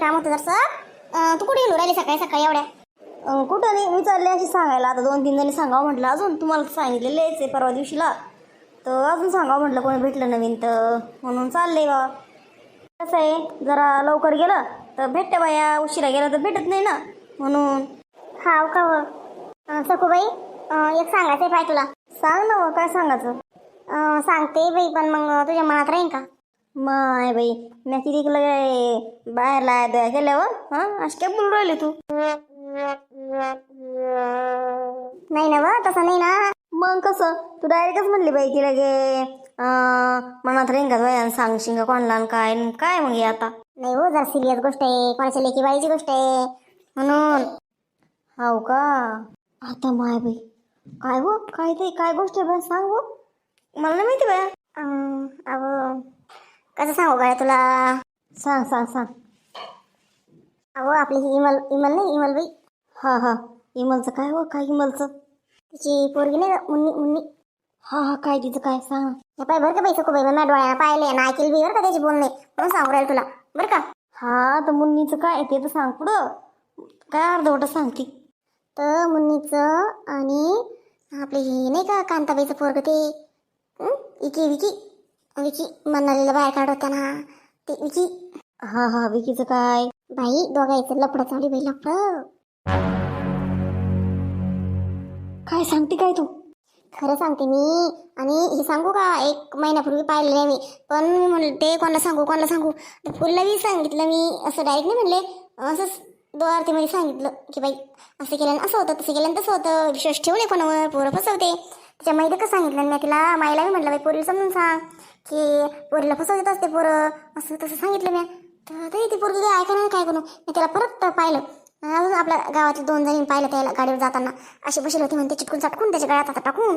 काम होतं जरसं. तू कुठे गेलो राहिली सकाळी सकाळी एवढ्या? कुठं नाही मी चालले अशी सांगायला. आता दोन तीन जणी सांगावं म्हटलं अजून. तुम्हाला सांगितलेलं आहे परवा दिवशीला. तर अजून सांगावं म्हटलं कोणी भेटलं नवीन तर. म्हणून चाललंय बा. कसं आहे जरा लवकर गेलं तर भेटते बाया उशिरा गेलं तर भेटत नाही ना. म्हणून. हाव का व? सखूबाई एक सांगायचं आहे पाय तुला. सांग ना काय सांगायचं? सांगते बाई पण मग तुझ्या मनात राहीन का? माय बाई मी किती लगे बाहेर लाय गेल्यावर हा? अशी काय बोलून राहिली तू? नाही ना बा तसं नाही ना. मग कसं? तू डायरेक्टच म्हणली बाई की लगे अं, मनात राहीन का सांगशील सांग शिंगा कोणला आणि काय काय मग हे आता. नाही हो जरा सिरियस गोष्ट आहे. कोणाच्या लेकी बाईची गोष्ट आहे. म्हणून. हाव का? आता माय बाई. काय हो? काय ते काय गोष्ट आहे बा? सांग हो. मला नाही माहिती बाया अव कसं सांगू गड्या तुला? सांग सांग सांग. अहो आपली ही इमल इमल नाही इमल बाई. हा हा. इमलचं काय हो काय इमलचं तिची पोरगी नाही का, मुन्नी मुन्नी. हा हा काय तिचं काय? सांग. हे पाय बरं का बाई सकू बाई माझ्या डोळ्याला पाहिले ना ऐकली बी बरं का त्याची बोलणे. म्हणून सांगू राहील तुला? बरं का? हा तर मुन्नीचं काय ते तर सांग पुढं. काय अर्धवट सांगते तर मुन्नीचं आणि आपले हे नाही का कांताबाईचं पोरग ते? हं? इकी विकी? विकी मनालीला बाहेर काढत ना ते विकी. हा हा विकीचं काय? बाई दोघायचं लपडं चालू बाई लपडं काय सांगते काय तू? खरं सांगते मी. आणि हे सांगू का? एक महिन्यापूर्वी पाहिलेलं आहे मी. पण मी म्हणले ते कोणाला सांगू कोणाला सांगू? तर फुलला बी सांगितलं मी. असं डायरेक्ट नाही म्हणले. असंच दोआरतीमध्ये सांगितलं की बाई असं केलं असं होतं तसं केलं तसं होतं. विश्वास ठेवू नये कोणावर पोरं फसवते. तिच्या माहिती कसं सांगितलं? मी तिला माईला मी म्हटलं बाई पोरीला समजून सांग. की पोरीला फसवत असते पोरं. असं तसं सांगितलं मी तर तरी ती पोरगी काय ऐका काय करू मी त्याला परत पाहिलं. अजून आपल्या गावातले दोन जणी पाहिलं त्याला गाडीवर जाताना. असे बसेल होते म्हणते चिटकून चटकून त्याच्या गळ्यात आता टाकून.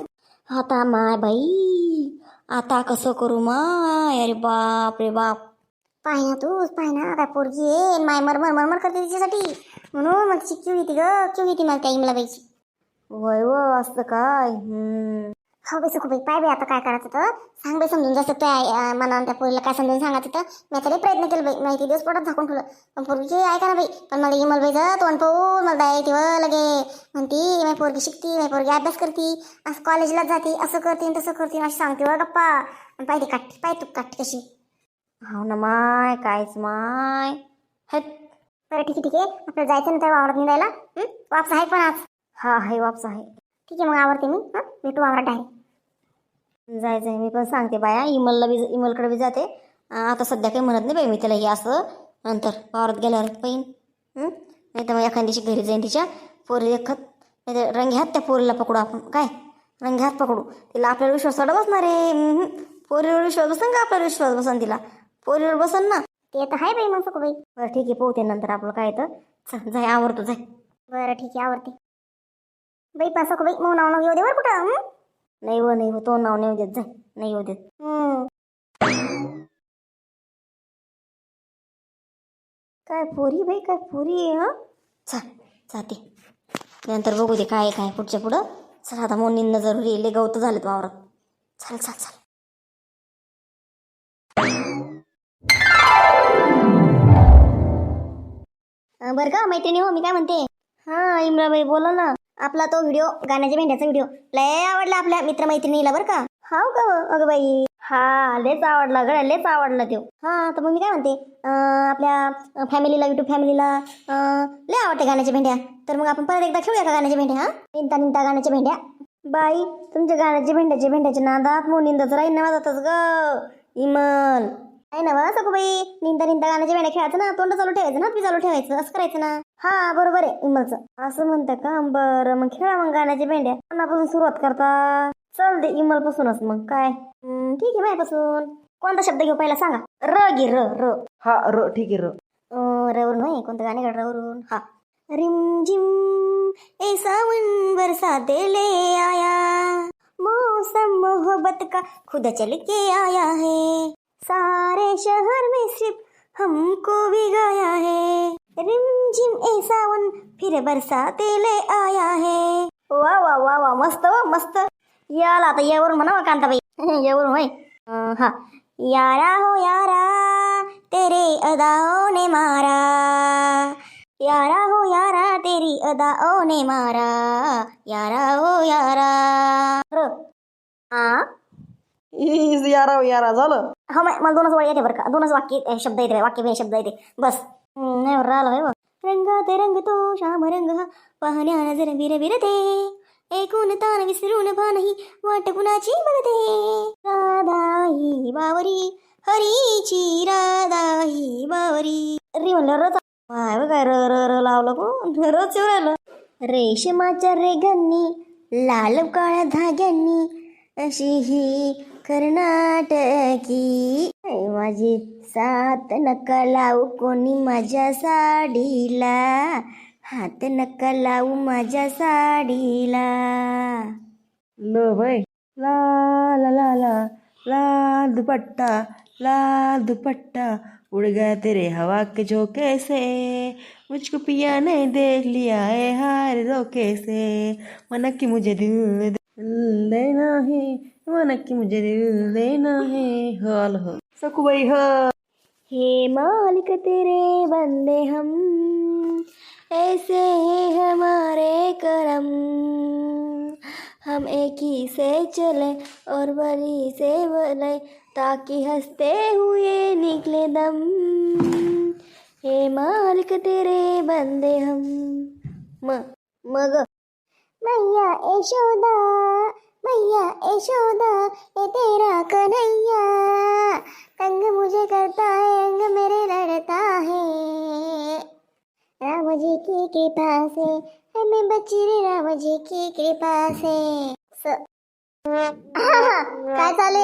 आता माय बाई आता कसं करू माय? अरे बाप रे बाप. पाय ना तूच पाय ना काय पोरगी आहे. माय मरमर मरमर करते तिच्यासाठी. म्हणून मग तिची क्यू येते ग क्यू येते मला त्या इमला बाईची वय व असतं काय. हो बाई सुखू बाई पाय बाई आता काय करायचं तर? सांग बाई समजून जसं त्या मनावर त्या पोरीला काय समजून सांगायचं तर? मी आता प्रयत्न केला बाई माहिती दिवस पोटात झाकून ठेवलं. पण पोरगी ऐका ना बाई पण मला इमल बाईचं तोंड पाहून मला दया येते व लगे म्हणती माझी पोरगी शिकती माझी पोरगी अभ्यास करती असं कॉलेजला जाते असं करते आणि तसं करते. अशी सांगते व गप्पा. आणि पाहिजे काठी पाय तू काठी कशी. हाव ना माय कायच माय. हेत बरं ठीक आहे ठीक आहे. आपल्याला जायचं ना त्या वावरात निघायला? हं? वापस आहे पण आज. हा हाय वापस आहे. ठीक आहे मग आवडते मी हां? भेटू वावरात डायरेक्ट. जायचं आहे मी पण सांगते बाया इमलला बी इमलकडे बी जाते. आता सध्या काही म्हणत नाही बाई मी त्याला हे असं. नंतर वावरात गेल्यावर पाहिन नाही तर मग एखाद्या दिवशी घरी जाईन तिच्या पोरी देखत. नाही तर रंगे हात त्या पोरीला पकडू आपण. काय? रंगे हात पकडू. तिला आपल्याला विश्वास चढ बसणार आहे. पोरीवर विश्वास बसन का आपल्याला विश्वास बसन तिला? पोरीवर बसन ना. ते तर आहे बाई मग बाई. बरं ठीक आहे पोहते नंतर आपलं काय तर चल जाय आवडतो जाय. बरं ठीक आहे आवडते बाई पण सको बाई मग नाव येऊ दे बरं कुठं नाही हो नाही हो तो नाव नाही येऊ देत जाय नाही येऊ देत. हं. काय पोरी बाई काय पोरी आहे हा? चल जाते. नंतर बघू दे काय काय पुढच्या पुढं. चल आता मोनींना जरुरी लय गवत झालेत वावरात. चल चल चल. बरं का मैत्रिणी हो मी काय म्हणते? हा इमराबाई बोला ना. आपला तो व्हिडिओ गाण्याच्या भेंड्याचा व्हिडिओ. लय आवडला आपल्या मित्रमैत्रिणीला बरं का. हाव का हो? अगं बाई. हा लेच आवडला गड्या लेच आवडला तो हा तर मग मी काय म्हणते अं, आपल्या फॅमिलीला युट्यूब फॅमिलीला लय आवडते गाण्याच्या भेंड्या तर मग आपण परत एकदा खेळूया का गाण्याच्या भेंड्या हा? निंता निंता गाण्याच्या भेंड्या बाई तुमच्या गाण्याचे भेंड्याचे भेंड्याच्या नादात मोनिंदाच राहील ना ग. इमल आहे ना बा बाई? निंता निंता गाण्याच्या भेंड्या खेळायचं ना? तोंड चालू ठेवायचं ना? चालू ठेवायचं? असं करायचं ना? हा बरोबर आहे इमलचं. असं म्हणतं का? बरं मग खेळा मग गाण्याच्या भेंड्या. कोणापासून सुरुवात करता. चल दे इमल पासूनच मग. काय? ठीक आहे माझ्यापासून कोणता शब्द घेऊ पहिला सांगा? र गी र र. हा र ठीक आहे र. रवरून होय? कोणतं गाणे काढ रवरून? हा. रिम झिम ए सावन बरसाते ले आया. मौसम मोहब्बत का खुद चल के आया है. सारे शहर में सिर्फ हमको भी गाया है। रिमझिम ए सावन फिर बरसाते ले आया है। वा वा वा वा मस्त वा मस्त। याला आता यावरून म्हणा कांताबाई यावरून होय. अं, हा. यारा हो यारा तेरे अदाओं ने मारा. यारा हो यारा तेरी अदाओं ने मारा. यारा हो यारा. आ? इज यारा यारा झालं? हो माय मला दोनच वळ येते बरं का. दोनच वाक्य अ, शब्द येते वाक्य बी शब्द येते. बस. हम्म, नाही बरं राहिलं होय बा. ते रंग तो श्याम रंग. हा पाहण्या जर विर विरते. एकूण तान विसरून भानही वाट कुणाची बघते? राधा ही बावरी हरीची राधा ही बावरी. रे म्हणलं रच. काय बघ काय र र र लावलं कोण रच येऊ राहिलं रेशमाच्या रेगांनी लाल काळ्या धाग्यांनी अशी ही कर्नाटकी. माझी सात नका लावू कोणी माझ्या साडीला. हात नका लावू माझ्या साडीला. लो बाई ला ला ला ला लाल दुपट्टा लाल दुपट्टा. उड़ गया तेरे हवा के झोंके से. मुझको पिया ने देख लिया है हार रोके से. मना की मुझे दिल दिल देना है मन की मुझे दिल देना है हल हो। सकुबाई ह। हे मालिक तेरे बंदे हम ऐसे हैं हमारे करम। हम एक ही से चले और बली से बोले ताकि हँसते हुए निकले दम। हे मालिक तेरे बंदे हम म मग। मैया यशोदा मैया यशोदा ये तेरा कन्हैया। तंग मुझे करता है अंग मेरे लड़ता है। राम जी की कृपा से हमें बची रे राम जी की कृपा से। स- काय चालू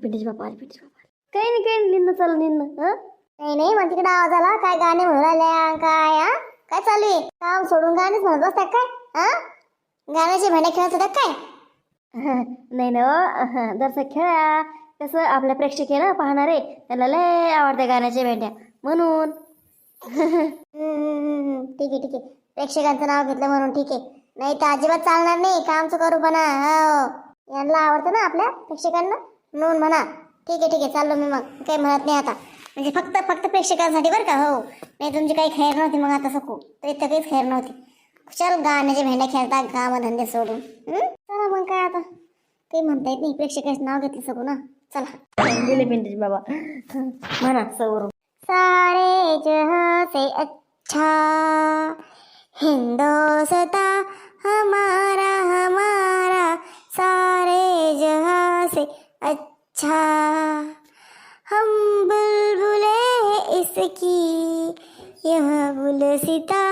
पिंटेश बापा आले पिंटेश बापा काही नाही काही निन्न चालू निन्न हं? नाही नाही मग तिकडे आवाज आला काय गाणे म्हणून राहिले काय काय चालू आहे? काम सोडून गाणेच म्हणत बसतात काय हा? गाण्याचे भांडे खेळत होतात काय? नाही ना हो. जरसा खेळा कसं आपल्या प्रेक्षक आहे ना पाहणारे त्याला लय आवडते गाण्याच्या भेंड्या म्हणून. हम्म, ठीक आहे ठीक आहे. प्रेक्षकांचं नाव घेतलं म्हणून ठीक आहे. नाही तर अजिबात चालणार नाही. कामचं करू म्हणा. हो. यांना आवडतं ना आपल्या प्रेक्षकांना? म्हणून म्हणा. ठीक आहे ठीक आहे. चाललो मी मग. काही म्हणत नाही आता. म्हणजे फक्त फक्त प्रेक्षकांसाठी बरं का? हो. नाही तुमची काही खैर नव्हती मग आता सकू तर इथं काहीच खैर नव्हती. चल गाण्याचे भेंड्या खेळता कामधंदे सोडून हम्म? चला मग काय आता काही म्हणता येत नाही प्रेक्षकांचं नाव घेतलं सकू ना चला गेले पिंटेश बाबा म्हणा सवरून सारे जहाँ से अच्छा हिंदोसता हमारा हमारा सारे जहाँ से अच्छा हम बुलबुले हैं इसकी यह गुलसिता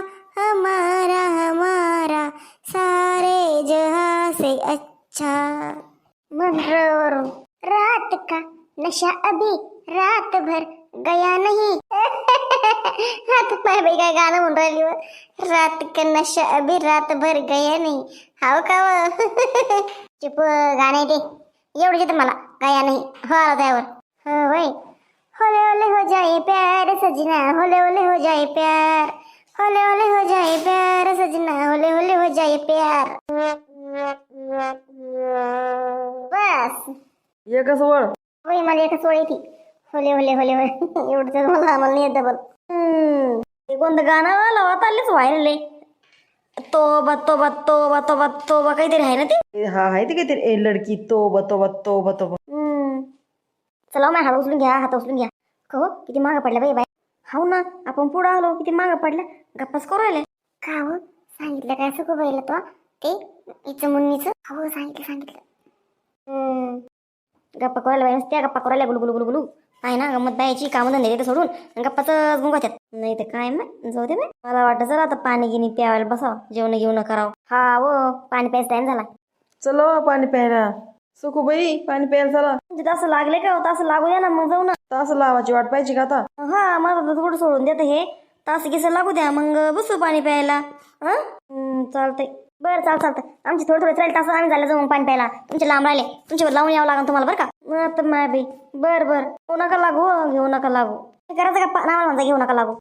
हमारा हमारा सारे जहां से अच्छा। मंत्र रात का नशा अभी रात भर गया नहीं। हात पाय बाई काय गाणं म्हणून राहिली व. रात का नशा अभी रात भर गया नहीं। हाव का व? चुप गाणे दे. एवढं येतं मला. गया नाही. हो आला त्यावर. हो वय होले होले हो जाए प्यार सजना. होले होले हो जाए प्यार. होले होले हो जाए प्यार सजना होले होले हो जाए प्यार। बस। एकच वळ. होय मला एकच वेळ येते. होले होले होले होय एवढं तर मला मला नाही येत हम्म, ते कोणतं गाणं आलं आता आलेच व्हायरल आहे. तोबा तोबा तोबा तोबा तोबा काहीतरी आहे ना ते? हा आहे ते काहीतरी. ए लडकी तोबा तोबा तोबा तोबा. हम्म. चला माझ्या हात उचलून घ्या हात उचलून घ्या. कहो किती मागं पडल्या बाई बाय हाव ना आपण पुढं आलो किती मागं पडल्या गप्पाच करू राहिले. का हो? सांगितलं काय सगळं पहिलं तो? ते इचं मुन्नीचं? हो सांगितलं सांगितलं. हम्म. गप्पा करायला बाई त्या गप्पा करायला गुलू गुलू गुलू गुलू आहे ना गंमत बायची कामं धंदे देते सोडून गप्पाच मुंगाच्यात नाही तर काय नाही जाऊ दे बाई. मला वाटतं चला आता पाणी गिनी प्यावायला बसावं जेवण घेऊन करावं. हा वो पाणी प्यायचा टाइम झाला. चलो पाणी प्यायला. सुखूबाई पाणी प्यायला चला. म्हणजे तसं लागले का होतं असं लागू द्या ना मग जाऊ ना. तास लावायची वाट पाहिजे का आता? हा माझं तर थोडं सोडून देतं हे. तास गिस लागू द्या मग बसू पाणी प्यायला. हा? चालतंय. बरं चाल चालतं आमची थोडं थोडं चालेल तास आम्ही झालं जाऊ मग पाणी प्यायला. तुमचे लांब राहिले. तुमच्यावर लावून यावं लागेल तुम्हाला बरं का? मग आता माय बाई बरं बरं. घेऊ नका लागू हो, घेऊ नका लागू. हे करायचं का? पा- नावाला म्हणता घेऊ नका लागू.